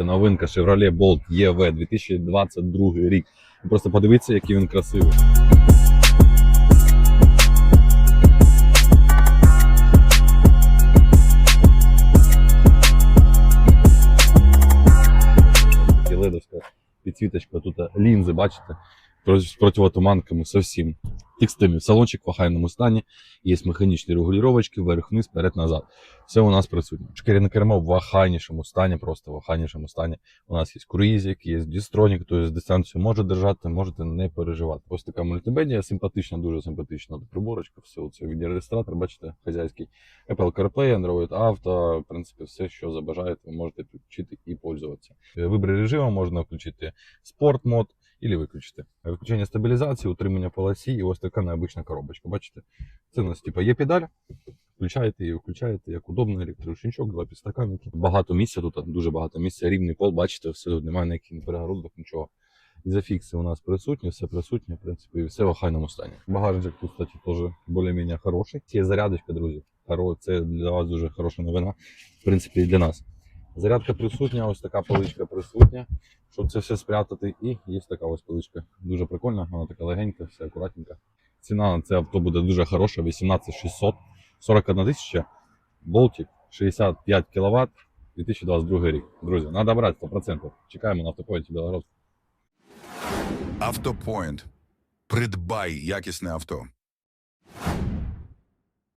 Новинка Chevrolet Bolt EV 2022 рік. Просто подивіться, який він красивий. Ледовська підсвіточка, тут лінзи, бачите, з противотуманками зовсім. Текстильний салончик в охайному стані, є механічні регулювачки, вверх-вниз, вперед-назад. Все у нас присутнє. Шкіряне кермо в охайнішому стані, просто в охайнішому стані. У нас є круїзик, є дістронік, тобто дистанцію може держати, можете не переживати. Ось така мультимедіа, симпатична, дуже симпатична приборочка, все це відеореєстратор, бачите, хазяйський. Apple CarPlay, Android Auto, в принципі, все, що забажаєте, ви можете підключити і пользуватися. Вибір режиму можна включити спорт мод і виключити. Виключення стабілізації, утримання полосі і ось така необична коробочка. Бачите? Це у нас типу, є педаль. Включаєте її, включаєте, як удобно, електроручничок, два підстаканники. Багато місця тут, дуже багато місця, рівний пол, бачите, все тут немає ніяких ні перегородок, нічого. Ізофікси у нас присутні, все присутнє, в принципі, і все в охайному стані. Багажник тут, кстати, теж більш-менш хороший. Є зарядочка, друзі. Це для вас дуже хороша новина, в принципі, і для нас. Зарядка присутня, ось така поличка присутня, щоб це все спрятати. І є така ось поличка. Дуже прикольна, вона така легенька, все акуратненька. Ціна на це авто буде дуже хороша, 18 600, 41 тисяча, болтик, 65 кВт, 2022 рік. Друзі, треба брати 100%. Чекаємо на автопоінті Білгород. Автопоінт. Придбай якісне авто.